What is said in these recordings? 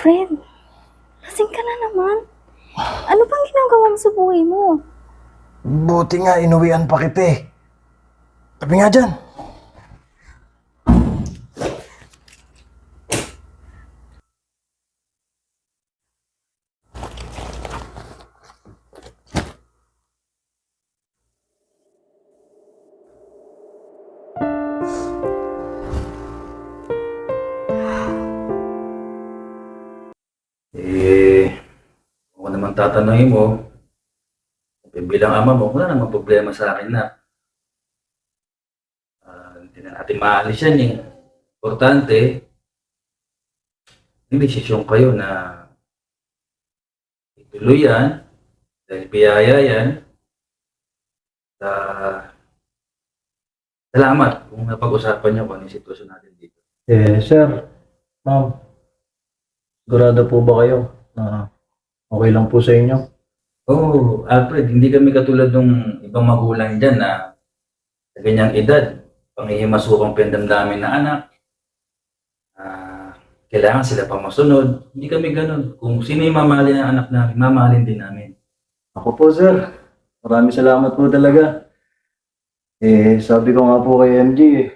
Alfred, lasing ka na naman. Ano bang ginagawa mo sa buhay mo? Buti nga, inuwian pa kita eh. Tabi nga dyan. Tatanungin mo, bilang ama mo, wala namang problema sa akin na ah, hindi na natin maalis yan eh. Importante, yung desisyon kayo na ituloy yan, dahil biyaya yan, sa salamat kung napag-usapan niyo kung ano sitwasyon natin dito. Eh, sir. Ma'am. Sigurado po ba kayo na okay lang po sa inyo? Oh, Alfred, hindi kami katulad ng ibang magulang dyan na sa ganyang edad, panghihimasukang pendamdamin na anak, ah, kailangan sila pa masunod. Hindi kami ganun. Kung sino yung mamahalin ng anak namin, mamahalin din namin. Ako po, sir. Maraming salamat po talaga. Eh, sabi ko nga po kay MJ, eh,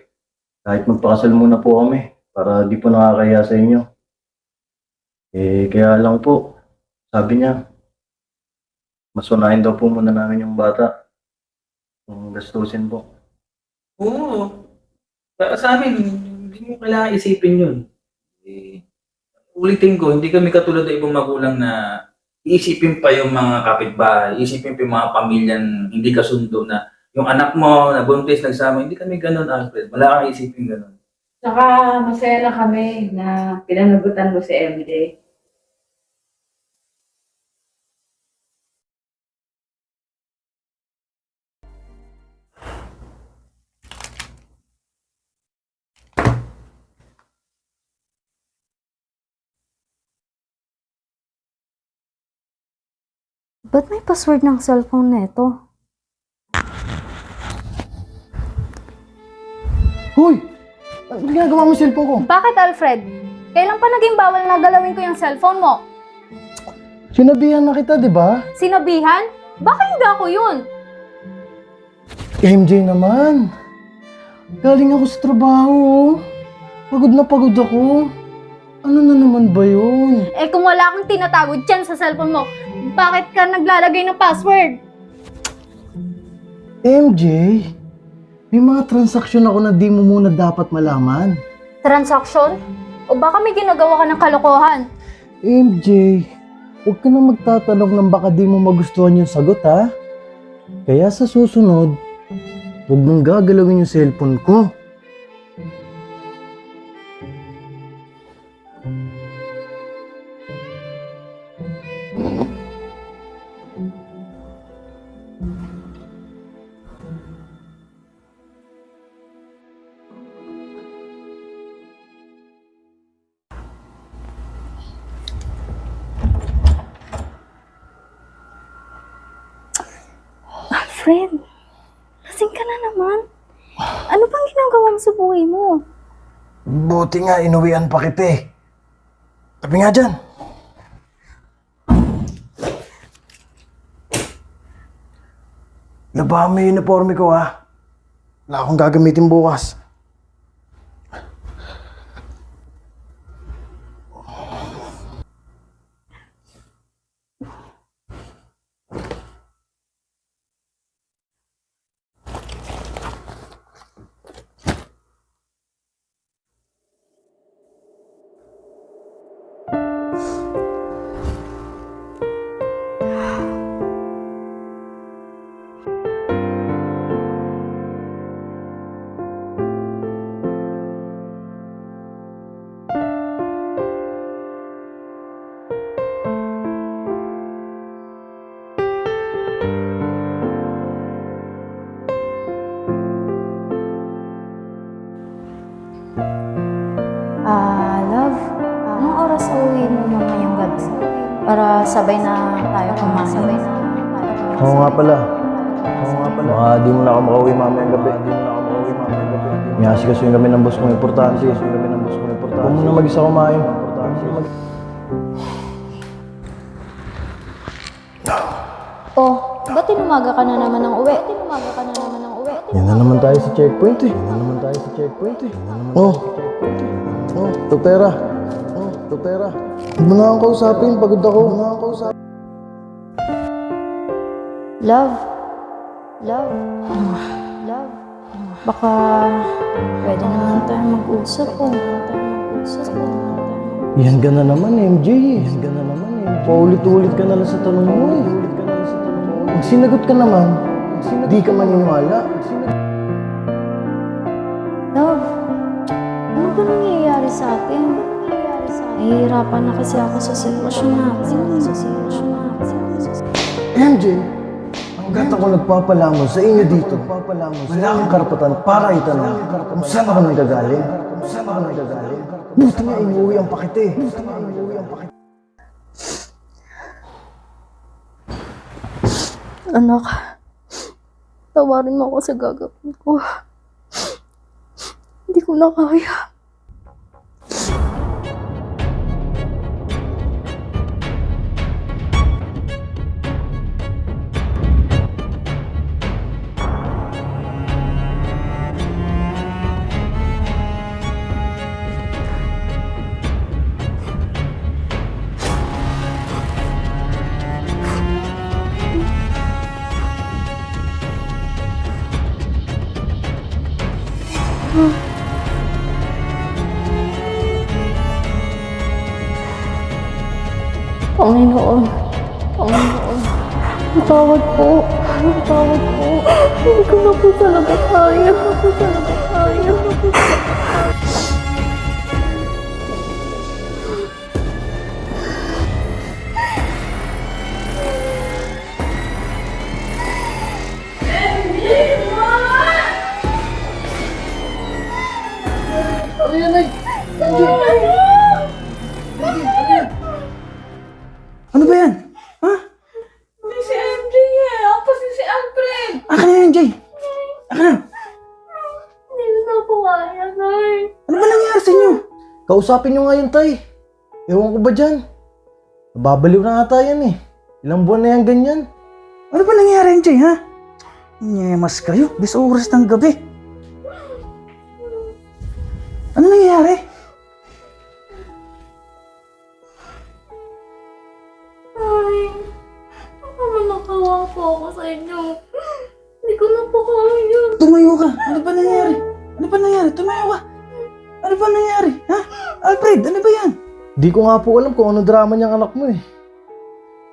kahit magpakasal muna po kami para di po nakakaya sa inyo. Eh, kaya lang po, sabi niya, mas unahin daw po muna namin yung bata. Yung gastusin po. Oo. Para sa amin, hindi mo kailangan isipin yun. Eh, ulitin ko, hindi kami katulad ng ibang magulang na iisipin pa yung mga kapitbahay, iisipin pa yung mga pamilyang hindi kasundo na yung anak mo, nabuntis, nagsama, hindi kami ganun, Alfred. Wala kang isipin ganun. Saka masaya lang kami na pinanagutan mo si MJ. Ba't may password ng cellphone nito? Hoy! Ano ginagawa mo sa cellphone ko? Bakit, Alfred? Kailan pa naging bawal na galawin ko yung cellphone mo? Sinabihan na kita, di ba? Sinabihan? Baka hindi ako yun. MJ naman. Galing ako sa trabaho. oh. Pagod na pagod ako. Ano na naman ba yun? Eh kung wala kang tinatago dyan sa cellphone mo, bakit ka naglalagay ng password? MJ, may mga transaksyon ako na di mo muna dapat malaman. Transaction? O baka may ginagawa ka ng kalokohan? MJ, huwag ka na magtatanong ng baka di mo magustuhan yung sagot ha. Kaya sa susunod, huwag mong gagalawin yung cellphone ko. Alfred, lasing ka na naman. Ano bang ginagawa mo sa buhay mo? Buti nga, inuwian pa kita eh. Tabi nga dyan. Labahan mo yung uniforme ko ha. Wala akong gagamitin bukas. Ah, love, anong oras uuwi mo mamayang gabi? Para sabay na tayo kumain. Sabay na Oo nga pala. Oo nga pala. Baka di mo na ako makauwi mamayang gabi. Di mo na ako makauwi mamayang gabi. Ngasi kasi kami ng boss kong importante. Kasi kami ng boss kong importante. Huwag mo na mag-isa kumain. Ba't tinumaga ka na naman ng uwi? Tinumaga ka na naman ng uwi? Yan na naman tayo sa checkpoint eh. Yan na naman tayo sa checkpoint eh. Oh. Oh, to pera. Oh, to pera. Huwag mo na akong kausapin. Pagod ako. Huwag mo na akong kausapin. Love. Love. Love. Baka pwede naman tayo mag-usap oh. tayo mag-usap oh. Yan ka na naman, MJ. Yan ka na naman, MJ. Paulit-ulit ka na lang sa tanong mo eh. Sinagot ka naman, di ka maniniwala. Love, ano ba nangyayari sa atin? Nahihirapan na kasi ako sa sitwasyon natin. MJ, hanggat ako nagpapalamon sa inyo dito, wala kang karapatan para itanong kung saan ako nagagaling. Buti nga inuwi ang pakite. Buti nga Anak, tawarin mo ako sa gagawin ko. Hindi ko na kaya. Panginoon, Panginoon, matawad po, matawad po. Hindi ko na po talaga kaya, hindi ko talaga kaya. Hindi ko talaga Ano Kausapin nyo nga yun, tay. Ewan ko ba dyan? Nababaliw na ata yan eh. Ilang buwan na yan ganyan. Ano ba nangyari, Jay, ha? Nyemas kayo. Bis oras ng gabi. Ano nangyari? Ay, naman nakawa po ako sa inyo. Hindi ko na po kaya. Tumayo ka. Ano ba nangyari? Ano ba nangyari? Tumayo ka. Ano ba nangyari? Ha? Alfred, ano ba yan? Di ko nga po alam kung ano drama niyang anak mo eh.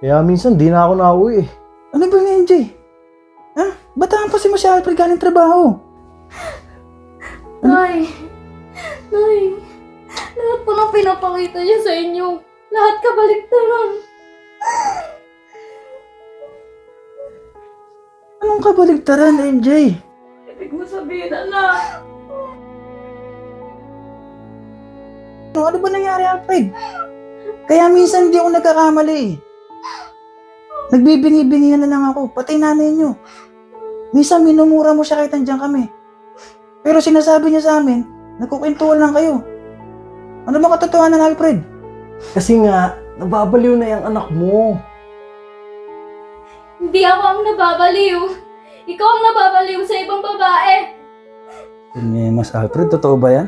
Kaya minsan di na ako nauwi eh. Ano ba yan, Jay? Ha? Bataan pa si mo si Alfred galing trabaho. Nay, Nay, lahat po ng pinapakita niya sa inyo, lahat kabaliktaran. Anong kabaligtaran, MJ? Ibig mo sabihin, anak. Ano, ano ba nangyari, Alfred? Kaya minsan hindi ako nagkakamali eh. Nagbibingi-bingi na lang ako, pati nanay niyo. Minsan minumura mo siya kahit nandiyan kami. Pero sinasabi niya sa amin, nagkukwentuhan lang kayo. Ano ba katotohanan, Alfred? Kasi nga, nababaliw na yung anak mo. Hindi ako ang nababaliw. Ikaw ang nababaliw sa ibang babae. Mas Alfred, totoo ba yan?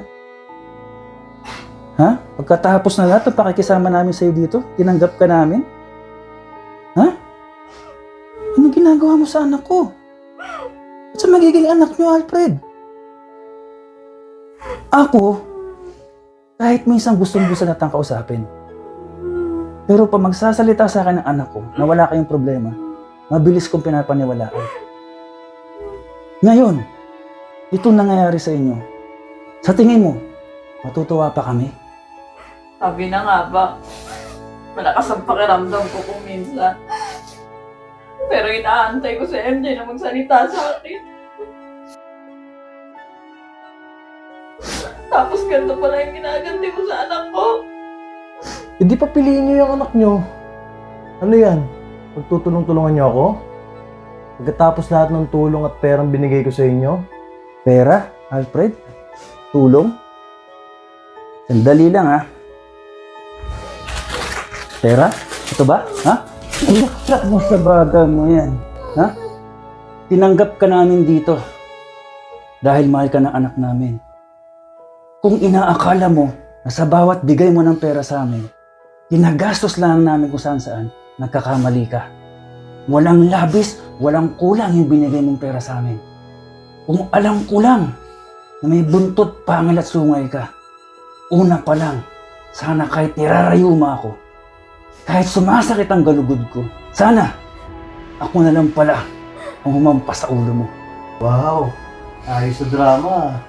Ha? Pagkatapos na lahat pakikisama namin sa'yo dito, tinanggap ka namin? Ha? Ano ginagawa mo sa anak ko? At sa magiging anak niyo, Alfred? Ako, kahit minsan gustong gusto natang kausapin. Pero pag magsasalita sa akin ng anak ko na wala kayong problema, mabilis kong pinapaniwalaan. Ngayon, ito nangyayari sa inyo. Sa tingin mo, matutuwa pa kami? Sabi na nga ba, malakas ang pakiramdam ko kung minsan. Pero inaantay ko si MJ na magsalita sa akin. Tapos ganito pala yung ginaganti mo sa anak ko. Eh di pa piliin niyo yung anak niyo. Ano yan? Magtutulong-tulungan niyo ako? Pagkatapos lahat ng tulong at perang binigay ko sa inyo? Pera, Alfred? Tulong? Sandali lang ha. Pera? Ito ba? Ha? Ilaksak mo sa baga mo yan. Ha? Tinanggap ka namin dito. Dahil mahal ka ng anak namin. Kung inaakala mo na sa bawat bigay mo ng pera sa amin, ginagastos lang namin kung saan saan, nagkakamali ka. Walang labis, walang kulang yung binigay mong pera sa amin. Kung alam ko lang na may buntot, pangil at sungay ka, una pa lang, sana kahit nirarayuma ako, kahit sumasakit ang galugod ko, sana ako na lang pala ang humampas sa ulo mo. Wow! Ayos sa drama.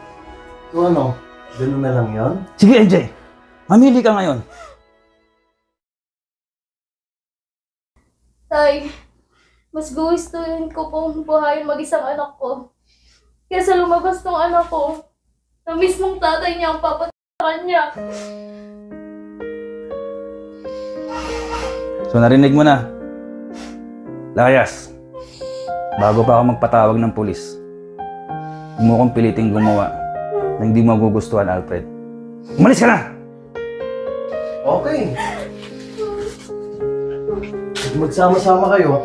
So ano, ganun na lang yon? Sige, MJ. Mamili ka ngayon. Tay, mas gustuhin ko pong buhayin mag-isang anak ko. Kesa lumabas tong anak ko na mismong tatay niya ang papatakan niya. So narinig mo na. Layas. Bago pa ako magpatawag ng pulis, huwag mo piliting gumawa na hindi magugustuhan, Alfred. Umalis ka na! Okay. Magsama-sama kayo,